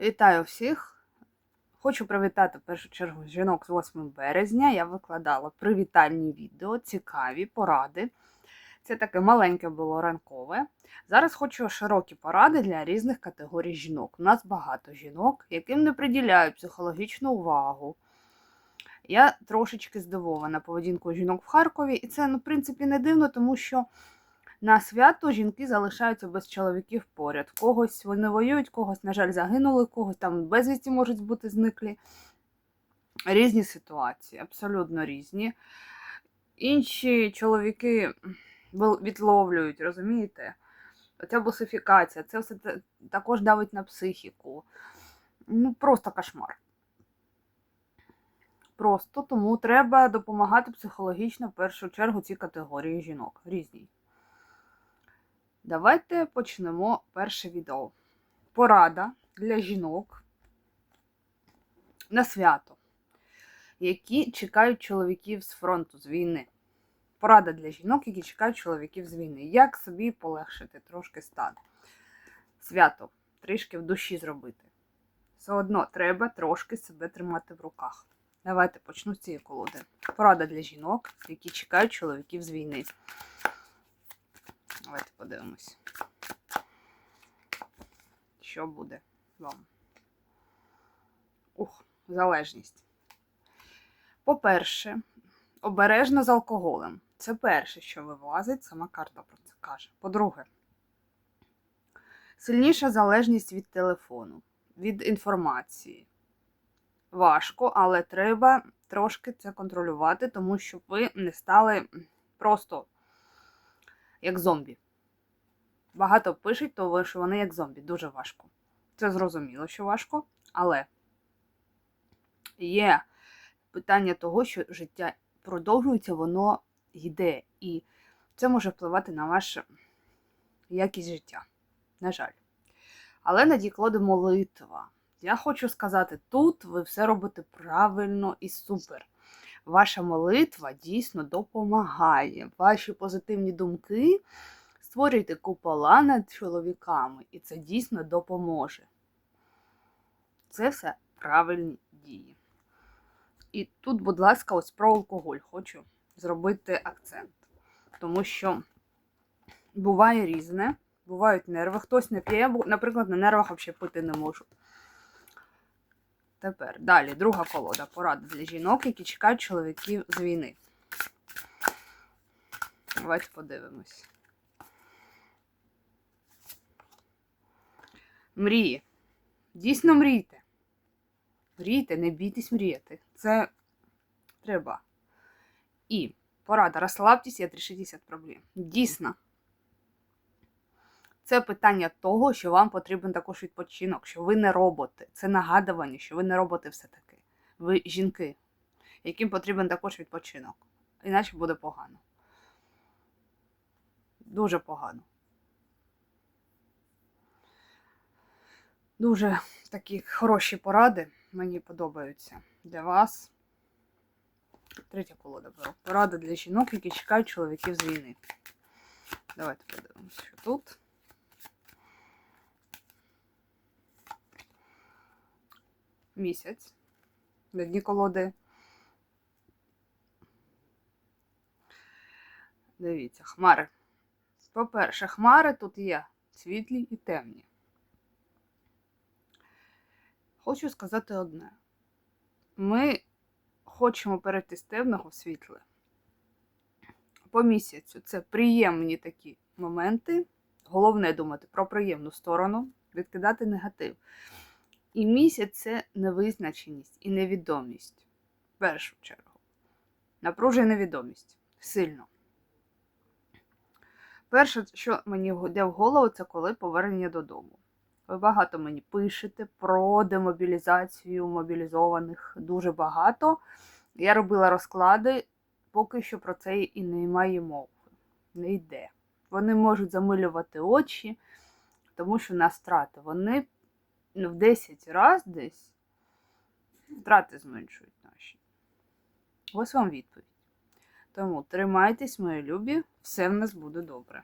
Вітаю всіх! Хочу привітати в першу чергу жінок з 8 березня. Я викладала привітальні відео, цікаві поради. Це таке маленьке було ранкове. Зараз хочу широкі поради для різних категорій жінок. У нас багато жінок, яким не приділяють психологічну увагу. Я трошечки здивована поведінкою жінок в Харкові, і це, ну, в принципі, не дивно, тому що на свято жінки залишаються без чоловіків поряд. Когось вони воюють, когось, на жаль, загинули, когось там безвісті можуть бути зниклі. Різні ситуації, абсолютно різні. Інші чоловіки відловлюють, розумієте? Оця босифікація, це все також давить на психіку. Ну, просто кошмар. Просто тому треба допомагати психологічно в першу чергу цій категорії жінок. Різні. Давайте почнемо перше відео. Порада для жінок на свято, які чекають чоловіків з фронту, з війни. Порада для жінок, які чекають чоловіків з війни. Як собі полегшити трошки стан? Свято трішки в душі зробити. Все одно треба трошки себе тримати в руках. Давайте почну з цієї колоди. Порада для жінок, які чекають чоловіків з війни. Давайте подивимось. Що буде вам? Ух, залежність. По-перше, обережно з алкоголем. Це перше, що вилазить, сама карта про це каже. По-друге, сильніша залежність від телефону, від інформації. Важко, але треба трошки це контролювати, тому що ви не стали просто як зомбі. Багато пишуть, то що вони як зомбі. Дуже важко. Це зрозуміло, що важко, але є питання того, що життя продовжується, воно йде. І це може впливати на вашу якість життя. На жаль. Але надікладе молитва. Я хочу сказати, тут ви все робите правильно і супер. Ваша молитва дійсно допомагає. Ваші позитивні думки створюйте купола над чоловіками, і це дійсно допоможе. Це все правильні дії. І тут, будь ласка, ось про алкоголь хочу зробити акцент. Тому що буває різне, бувають нерви. Хтось не п'є, наприклад, на нервах взагалі пити не можу. Тепер далі, друга колода. Порада для жінок, які чекають чоловіків з війни. Давайте подивимось. Мрії. Дійсно мрійте. Мрійте, не бійтесь мріяти. Це треба. І порада. Розслабтесь і відрішитесь від проблем. Дійсно. Це питання того, що вам потрібен також відпочинок, що ви не роботи. Це нагадування, що ви не роботи все-таки. Ви жінки, яким потрібен також відпочинок. Іначе буде погано. Дуже погано. Дуже такі хороші поради мені подобаються для вас. Третя колода беру. Порада для жінок, які чекають чоловіків з війни. Давайте подивимося, що тут. Місяць. На дні колоди. Дивіться, хмари. По-перше, хмари тут є світлі і темні. Хочу сказати одне. Ми хочемо перейти з темного в світле. По місяцю це приємні такі моменти. Головне думати про приємну сторону, відкидати негатив. І місяць це невизначеність і невідомість. В першу чергу. Напружує невідомість. Сильно. Перше, що мені йде в голову, це коли повернення додому. Ви багато мені пишете про демобілізацію мобілізованих дуже багато. Я робила розклади, поки що про це і немає мови. Не йде. Вони можуть замилювати очі, тому що нас втрати. Вони ну, в 10 разів десь втрати зменшують наші. Ось вам відповідь. Тому тримайтесь, мої любі, все в нас буде добре.